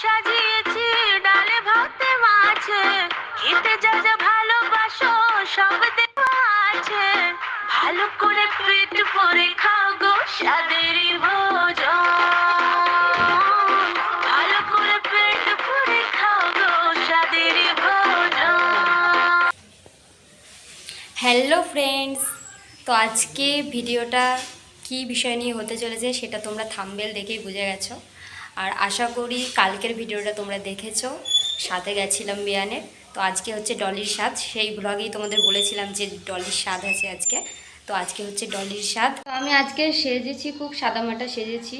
সাজিয়েছি, ডালে ভাতে মাছে। খেতে যা যা ভালোবাসো, সব দেওয়া আছে। ভালো করে পেট ভরে খাও গো স্বাদেরই ভোজন। ভালো করে পেট ভরে খাও গো হ্যালো ফ্রেন্ডস, তো আজকে ভিডিওটা কি বিষয় নিয়ে হতে চলেছে সেটা তোমরা থাম্বেল দেখেই বুঝে গেছো। আর আশা করি কালকের ভিডিওটা তোমরা দেখেছ। সাথে গেছিলাম বিয়ানে তো আজকে হচ্ছে ডলির স্বাদ। সেই ব্লগেই তোমাদের বলেছিলাম যে ডলির স্বাদ আছে আজকে। তো আজকে হচ্ছে ডলির স্বাদ। তো আমি আজকে সেজেছি খুব সাদামাটা সেজেছি।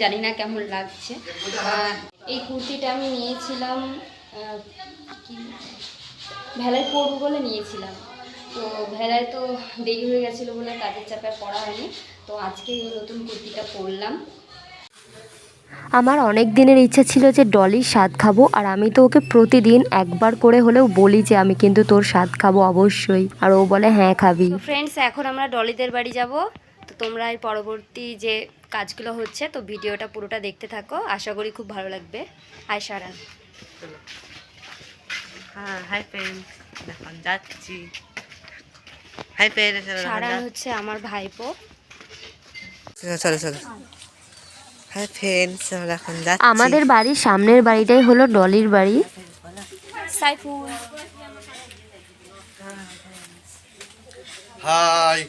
জানি না কেমন লাগছে। এই কুর্তিটা আমি নিয়েছিলাম ভেলায় পড়ব বলে নিয়েছিলাম। তো ভেলায় তো দেরি হয়ে গেছিল বলে কাজের চাপে পড়া হয়নি। তো আজকে নতুন কুর্তিটা পরলাম। আমার অনেক দিনের ইচ্ছা ছিল যে ডলির স্বাদ খাব আর আমি তো ওকে প্রতিদিন একবার করে হলেও বলি যে আমি কিন্তু তোর স্বাদ খাব অবশ্যই। আর ও বলে হ্যাঁ খাবি। ফ্রেন্ডস এখন আমরা ডলিদের বাড়ি যাব। তো তোমরা এই পরবর্তী যে কাজগুলো হচ্ছে তো ভিডিওটা পুরোটা দেখতে থাকো। আশা করি খুব ভালো লাগবে। আয় সারা হ্যাঁ হাই ফ্রেন্ড এখন যাচ্ছি। হাই ফ্রেন্ড সারান হচ্ছে আমার ভাইপো। চলো চলো। হাই ফ্রেন্ডস আমরা এখন যাচ্ছি। আমাদের বাড়ির সামনের বাড়িটাই হলো ডলির বাড়ি। সাইফুল। হাই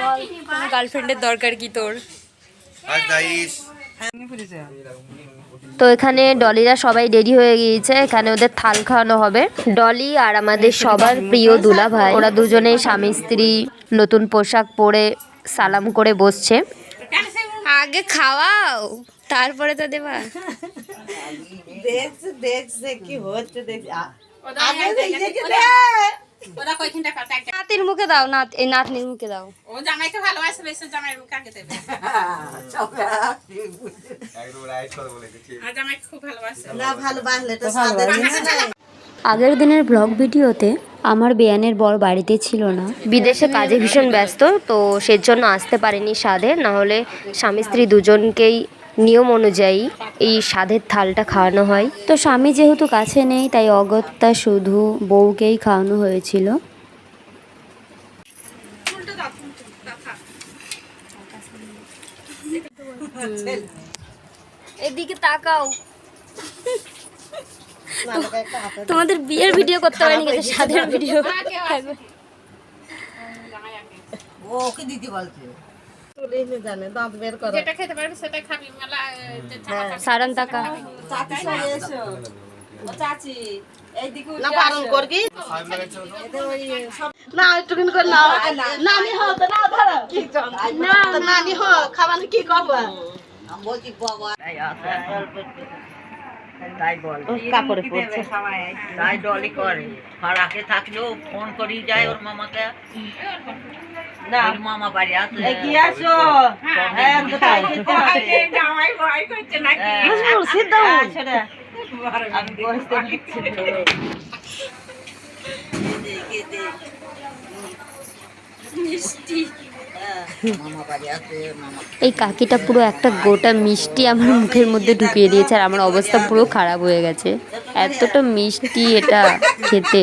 বল কোনো গার্লফ্রেন্ডের দরকার কি তোর? হাই গাইস তো এখানে ডলিরা সবাই রেডি হয়ে গিয়েছে। এখানে ওদের থাল খাওয়ানো হবে। ডলি আর আমাদের সবার প্রিয় দুলা ভাই ওরা দুজনেই স্বামী স্ত্রী নতুন পোশাক পরে সালাম করে বসছে। আগে খাওয়াও তারপরে তো দেবা। দেখছে দেখছে কি হচ্ছে দেখছে। নাতির মুখে দাও নাত এই নাতনির মুখে দাও। ও জামাইকে ভালোবাসে বেশি জামাই কাকে দেবে। আর খুব ভালোবাসে। না ভালো তো সাদের জিনিস নাই আগের দিনের ব্লগ ভিডিওতে আমার বেয়ানের বর বাড়িতে ছিল না। বিদেশে কাজে ভীষণ ব্যস্ত তো সেজন্য আসতে পারেনি স্বাদে। না হলে স্বামী স্ত্রী দুজনকেই নিয়ম অনুযায়ী এই স্বাদের থালটা খাওয়ানো হয়। তো স্বামী যেহেতু কাছে নেই তাই অগত্যা শুধু বউকেই খাওয়ানো হয়েছিল। এদিকে তাকাও। তোমাদের বিয়ের ভিডিও করতে পারিনি কিন্তু স্বাদের ভিডিও ও ওকে দিদি বলছে। তুলে জানে দাঁত বের করো। যেটা খেতে পারবি সেটা খাবি মেলা যে ছানা খাবি। সারান না? বারণ করবি? না একটুখান করে নাও। নানি হো তো না ধরো। না নানি হো খাবার কি করব বলছি বাবা। তাই বল কাপড়ে পড়ছে তাই ডলি করে ফারাকে থাকলেও ফোন করি যায় ওর মামাকে না মামা বাড়ি আসলে কি আসো হ্যাঁ কোথায় জামাই ভয় করছে নাকি সিদ্ধ ছেড়ে আমি বসতে দিচ্ছি মামা বাড়ি আসে মামা এই কাকিটা পুরো একটা গোটা মিষ্টি আমার মুখের মধ্যে ঢুকিয়ে দিয়েছে আর আমার অবস্থা পুরো খারাপ হয়ে গেছে। এতটা মিষ্টি এটা খেতে।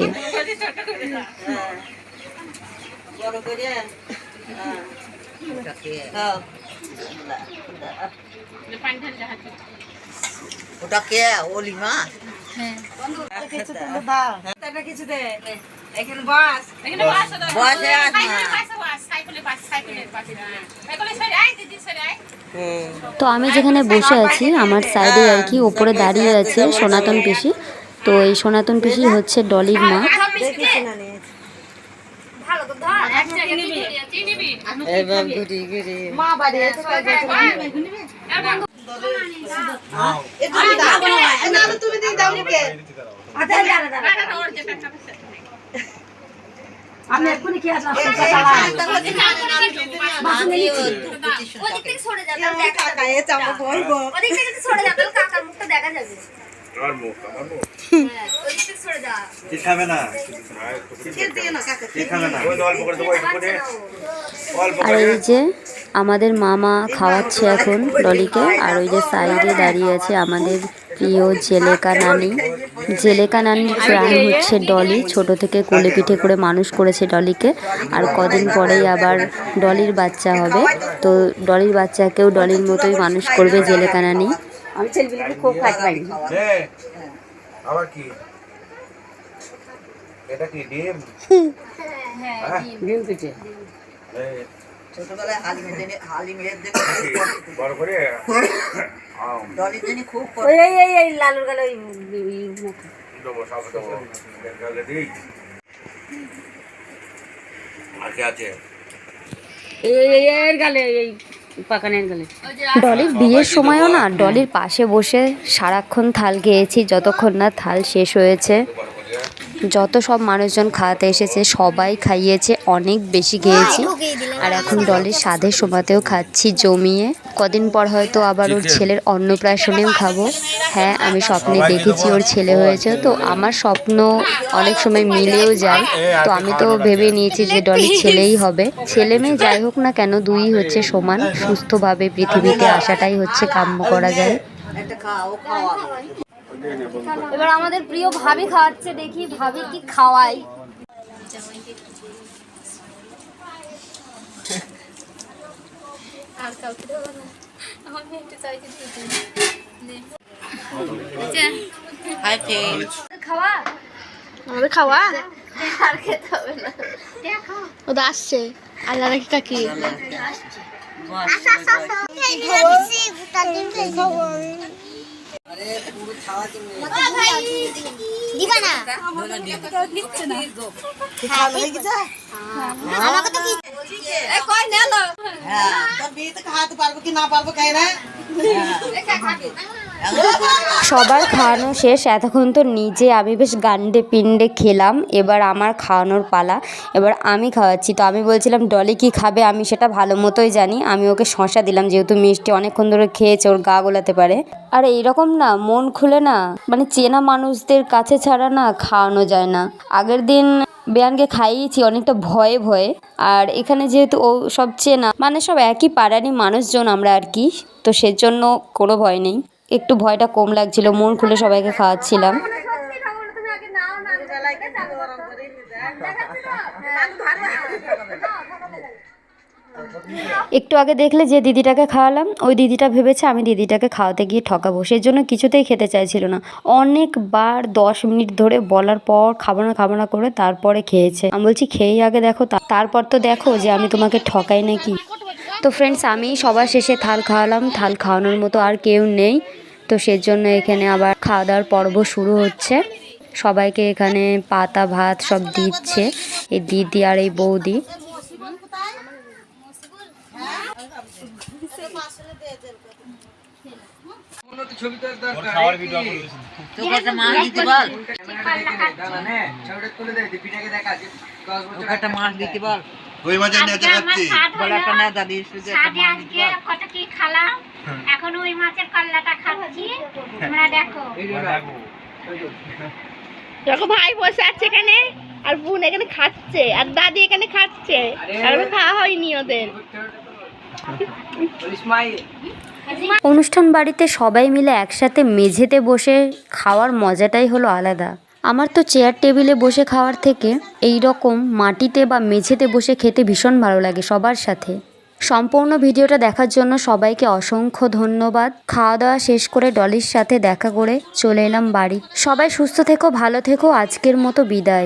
বড় করে ওটাকে হ্যাঁ। কিছু তুলে কিছু দে। এখানে বস এখানে বাস দাও বসে আস না। সাইকেলে বাস বাস সাইকেলে বাস সাইকেলে বাস সাইকেলে সরে আয় দিদি সরে আয় তো আমি যেখানে বসে আছি আমার সাইডে আর কি ওপরে দাঁড়িয়ে আছে সনাতন পিসি তো এই সনাতন পিসি হচ্ছে ডলির মা দেখিস না নে ভালো তো ধর এক জায়গায় নিবি নিবি এবার ঘুরি ঘুরি মা বাড়ি এসে তুমি আমি এক্ষুনি আসলাম হ্যাঁ আর এই যে আমাদের মামা খাওয়াচ্ছে এখন ডলিকে আর ওই যে সাইডে দাঁড়িয়ে আছে আমাদের প্রিয় জেলেকা নানি জেলেকা নানির প্রাণ হচ্ছে ডলি। ছোট থেকে কোলে পিঠে করে মানুষ করেছে ডলিকে। আর কদিন পরেই আবার ডলির বাচ্চা হবে। তো ডলির বাচ্চাকেও ডলির মতোই মানুষ করবে জেলেকা নানি আমি ছেলেগুলোকে খুব আবার কি? এটা কি ডিম? হ্যাঁ। ডিম পিঠে। ছোটবেলায় বড় করে? ডলির খুব ওই এই এই এই লালুর গালে ওই ওই দেবো সব দেবো। গেলে দিই। আছে আছে? এই এই এর গালে এই পাকানের গালে। ডলির বিয়ের সময়ও না ডলির পাশে বসে সারাক্ষণ থাল খেয়েছি যতক্ষণ না থাল শেষ হয়েছে। যত সব মানুষজন খাওয়াতে এসেছে সবাই খাইয়েছে অনেক বেশি খেয়েছি। আর এখন ডলের স্বাদের সময়তেও খাচ্ছি জমিয়ে। কদিন পর হয়তো আবার ওর ছেলের অন্নপ্রাশনেও খাব। হ্যাঁ আমি স্বপ্নে দেখেছি ওর ছেলে হয়েছে। তো আমার স্বপ্ন অনেক সময় মিলেও যায়। তো আমি তো ভেবে নিয়েছি যে ডলির ছেলেই হবে। ছেলে মেয়ে যাই হোক না কেন দুই হচ্ছে সমান। সুস্থভাবে পৃথিবীতে আসাটাই হচ্ছে কাম্য করা যায়। খাওয়া এবার আমাদের প্রিয় ভাবি খাওয়াচ্ছে দেখি ভাবি কি খাওয়াই হাই আমাদের খাওয়া? ওদের আসছে। আল্লাহ রাখি কাকি? দিবা না? আমাকে তো কি হ্যাঁ, কই পারব কি না পারব খাই না? হ্যাঁ। সবার খাওয়ানো শেষ, এতক্ষণ তো নিজে আমি বেশ গান্ডে পিণ্ডে খেলাম, এবার আমার খাওয়ানোর পালা। এবার আমি খাওয়াচ্ছি। তো আমি বলছিলাম, ডলি কি খাবে? আমি সেটা ভালো মতোই জানি। আমি ওকে শশা দিলাম, যেহেতু মিষ্টি অনেকক্ষণ ধরে খেয়েছে, ওর গা গোলাতে পারে। আর এইরকম না, মন খুলে না। মানে চেনা মানুষদের কাছে ছাড়া না খাওয়ানো যায় না। আগের দিন বেয়ানকে খাইয়েছি অনেকটা ভয়ে ভয়ে। আর এখানে যেহেতু ও সব চেনা মানে সব একই পাড়ারই মানুষজন আমরা আর কি, তো সেজন্য কোনো ভয় নেই। একটু ভয়টা কম লাগছিল, মন খুলে সবাইকে খাওয়াচ্ছিলাম। একটু আগে দেখলে যে দিদিটাকে খাওয়ালাম, ওই দিদিটা ভেবেছে আমি দিদিটাকে খাওয়াতে গিয়ে ঠকাবো, সেই জন্য কিছুতেই খেতে চাইছিল না। অনেকবার দশ মিনিট ধরে বলার পর খাব না খাব না করে তারপরে খেয়েছে। আমি বলছি, খেয়েই আগে দেখো তারপর তো দেখো যে আমি তোমাকে ঠকাই নাকি। তো ফ্রেন্ডস আমি সবার শেষে থাল খাওয়ালাম। থাল খাওয়ানোর মতো আর কেউ নেই। তো সেজন্য এখানে আবার খাওয়া দাওয়ার পর্ব শুরু হচ্ছে। সবাইকে এখানে পাতা, ভাত সব দিচ্ছে। এই দিদি আর এই বৌদি। মাছ দিতে বল। মাছ শুধু একটা মাছ কত কি খালাম? এখন ওই মাছের কল্লাটা খাচ্ছি। তোমরা দেখো। দেখো ভাই বসে আছে এখানে আর বোন এখানে খাচ্ছে আর দাদি এখানে খাচ্ছে। আর। খাওয়া হয়নি ওদের। অনুষ্ঠান বাড়িতে সবাই মিলে একসাথে মেঝেতে বসে খাওয়ার মজাটাই হলো আলাদা। আমার তো চেয়ার টেবিলে বসে খাওয়ার থেকে এই রকম মাটিতে বা মেঝেতে বসে খেতে ভীষণ ভালো লাগে সবার সাথে। সম্পূর্ণ ভিডিওটা দেখার জন্য সবাইকে অসংখ্য ধন্যবাদ। খাওয়া দাওয়া শেষ করে ডলির সাথে দেখা করে চলে এলাম বাড়ি। সবাই সুস্থ থেকো, ভালো থেকো, আজকের মতো বিদায়।